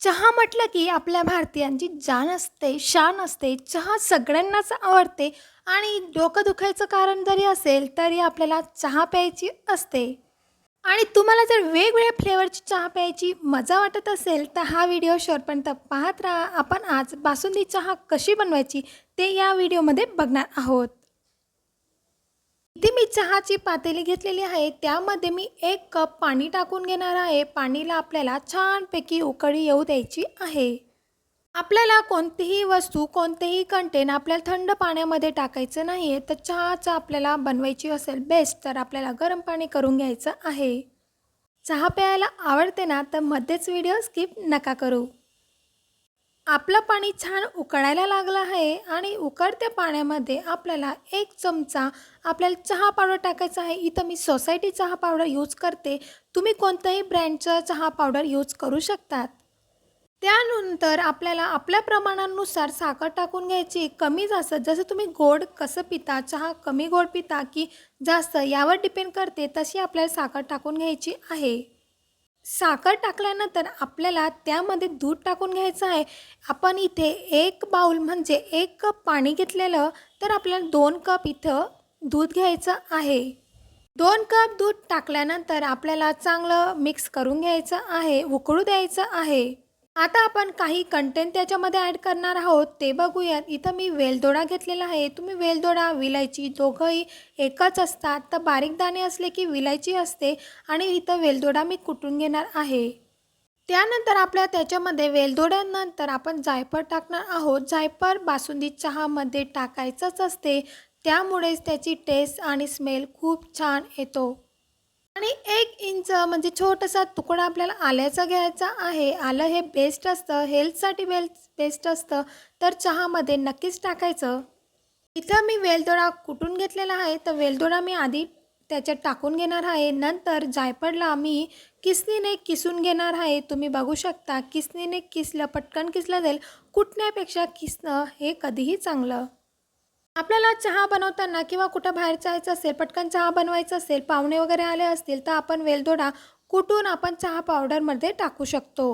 चहा म्हटलं की आपल्या भारतीयांची जान असते शान असते चहा सगळ्यांनाच आवडते आणि डोकं दुखायचं कारण जरी असेल तरी आपल्याला चहा प्यायची असते. आणि तुम्हाला जर वेगवेगळ्या फ्लेवरची चहा प्यायची मजा वाटत असेल तर हा व्हिडिओ शेवटपर्यंत पाहत राहा. आपण आज बासुंदी चहा कशी बनवायची ते या व्हिडिओमध्ये बघणार आहोत. इथे मी चहाची पातेली घेतलेली आहे. त्यामध्ये मी एक कप पाणी टाकून घेणार आहे. पाणीला आपल्याला छानपैकी उकळी येऊ द्यायची आहे. आपल्याला कोणतीही वस्तू कोणतेही कंटेन आपल्याला थंड पाण्यामध्ये टाकायचं नाही आहे तर चहाचा आपल्याला बनवायची असेल बेस्ट तर आपल्याला गरम पाणी करून घ्यायचं आहे. चहा प्यायला आवडते ना तर मध्येच व्हिडिओ स्किप नका करू. आपलं पाणी छान उकळायला लागलं आहे आणि उकळत्या पाण्यामध्ये आपल्याला एक चमचा आपल्याला चहा पावडर टाकायचा आहे. इथं मी सोसायटी चहा पावडर यूज करते. तुम्ही कोणत्याही ब्रँडचा चहा पावडर यूज करू शकतात. त्यानंतर आपल्याला आपल्या प्रमाणानुसार साखर टाकून घ्यायची. कमी जास्त जसं तुम्ही गोड कसं पिता चहा कमी गोड पिता की जास्त यावर डिपेंड करते तशी आपल्याला साखर टाकून घ्यायची आहे. साखर टाकल्यानंतर आपल्याला त्यामध्ये दूध टाकून घ्यायचं आहे. आपण इथे एक बाऊल म्हणजे एक कप पाणी घेतलेलं तर आपल्याला दोन कप इथं दूध घ्यायचं आहे. दोन कप दूध टाकल्यानंतर आपल्याला चांगलं मिक्स करून घ्यायचं आहे उकळू द्यायचं आहे. आता आपण काही कंटेंट त्याच्यामध्ये ॲड करणार आहोत ते बघूयात. इथं मी वेलदोडा घेतलेला आहे. तुम्ही वेलदोडा विलायची दोघंही एकच असतात. तर बारीक दाणे असले की विलायची असते आणि इथं वेलदोडा मी कुटून घेणार आहे? त्यानंतर आपल्या त्याच्यामध्ये वेलदोड्यानंतर आपण जायफळ टाकणार आहोत. जायफळ बासुंदी चहामध्ये टाकायचंच असते. त्यामुळेच त्याची टेस्ट आणि स्मेल खूप छान येतो. आणि एक इंच म्हणजे छोटासा तुकडा आपल्याला आल्याचा घ्यायचा आहे. आलं हे बेस्ट असतं हेल्थसाठी वेल बेस्ट असतं. तर चहामध्ये नक्कीच टाकायचं. इथं मी वेलदोडा कुटून घेतलेला आहे? तर वेलदोडा मी आधी त्याच्यात टाकून घेणार आहे. नंतर जायफळला मी किसनीने किसून घेणार आहे. तुम्ही बघू शकता किसनीने किसलं पटकन किसलं जाईल. कुटण्यापेक्षा किसणं हे कधीही चांगलं. आपल्याला चहा बनवताना किंवा कुठं बाहेर जायचं असेल पटकन चहा बनवायचं असेल पाहुणे वगैरे आले असतील तर आपण वेलदोडा कुटून आपण चहा पावडरमध्ये टाकू शकतो.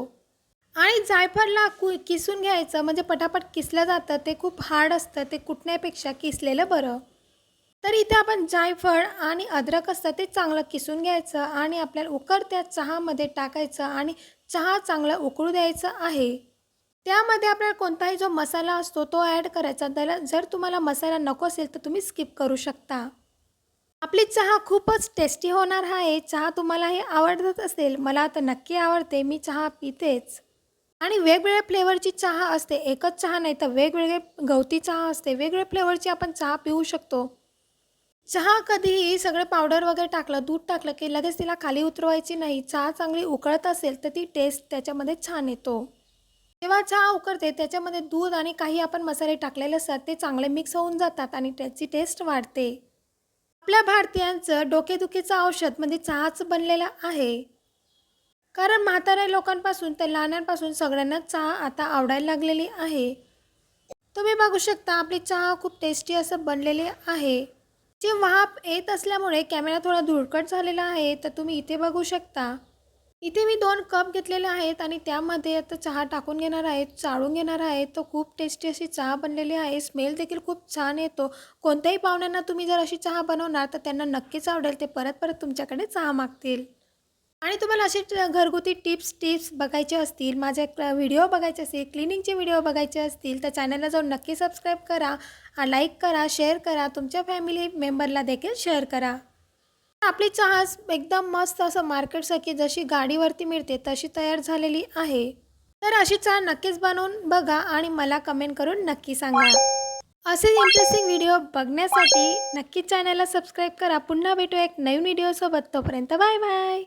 आणि जायफळला कु किसून घ्यायचं म्हणजे पटापट किसलं जातं ते खूप हार्ड असतं ते कुटण्यापेक्षा किसलेलं बरं. तर इथे आपण जायफळ आणि अद्रक असतं ते चांगलं किसून घ्यायचं आणि आपल्याला उकळत्या चहामध्ये टाकायचं आणि चहा चांगला उकळू द्यायचं आहे. त्यामध्ये आपल्याला कोणताही जो मसाला असतो तो ॲड करायचा. त्याला जर तुम्हाला मसाला नको असेल तर तुम्ही स्किप करू शकता. आपली चहा खूपच टेस्टी होणार आहे. चहा तुम्हाला हे आवडत असेल. मला तर नक्की आवडते. मी चहा पितेच. आणि वेगवेगळ्या फ्लेवरची चहा असते. एकच चहा नाही तर वेगवेगळे गवती चहा असते. वेगवेगळ्या फ्लेवरची आपण चहा पिऊ शकतो. चहा कधीही सगळं पावडर वगैरे टाकलं दूध टाकलं की लगेच तिला खाली उतरवायची नाही. चहा चांगली उकळत असेल तर ती टेस्ट त्याच्यामध्ये छान येतो. जेव्हा चहा उकळते त्याच्यामध्ये दूध आणि काही आपण मसाले टाकलेले असतात ते चांगले मिक्स होऊन जातात आणि त्याची टेस्ट वाढते. आपल्या भारतीयांचं डोकेदुखीचं औषध म्हणजे चहाच बनलेलं आहे. कारण म्हाताऱ्या लोकांपासून तर लहानांपासून सगळ्यांनाच चहा आता आवडायला लागलेली आहे. तुम्ही बघू शकता आपली चहा खूप टेस्टी असं बनलेली आहे. जे वाफ येत असल्यामुळे कॅमेरा थोडा धुळकट झालेला आहे तर तुम्ही इथे बघू शकता. इथे मी दोन कप घेतलेले आहेत आणि त्यामध्ये आता चहा टाकून घेणार आहे चाळून घेणार आहे. तो खूप टेस्टी अशी चहा बनलेली आहे. स्मेल देखील खूप छान येतो. कोणत्याही पाहुण्यांना तुम्ही जर अशी चहा बनवणार तर त्यांना नक्कीच आवडेल. ते परत परत तुमच्याकडे चहा मागतील. आणि तुम्हाला असे घरगुती टिप्स टिप्स बघायचे असतील माझे व्हिडिओ बघायचे असतील क्लिनिंगचे व्हिडिओ बघायचे असतील तर चॅनलला जाऊन नक्की सबस्क्राईब करा. लाईक करा शेअर करा. तुमच्या फॅमिली मेंबरला देखील शेअर करा. आपली चहा एकदम मस्त असं मार्केटसारखी जशी गाडीवरती मिळते तशी तयार झालेली आहे. तर अशी चहा नक्कीच बनवून बघा आणि मला कमेंट करून नक्की सांगा. असेच इंटरेस्टिंग व्हिडिओ बघण्यासाठी नक्कीच चॅनलला सबस्क्राईब करा. पुन्हा भेटू एक नवीन व्हिडिओसोबत तोपर्यंत बाय बाय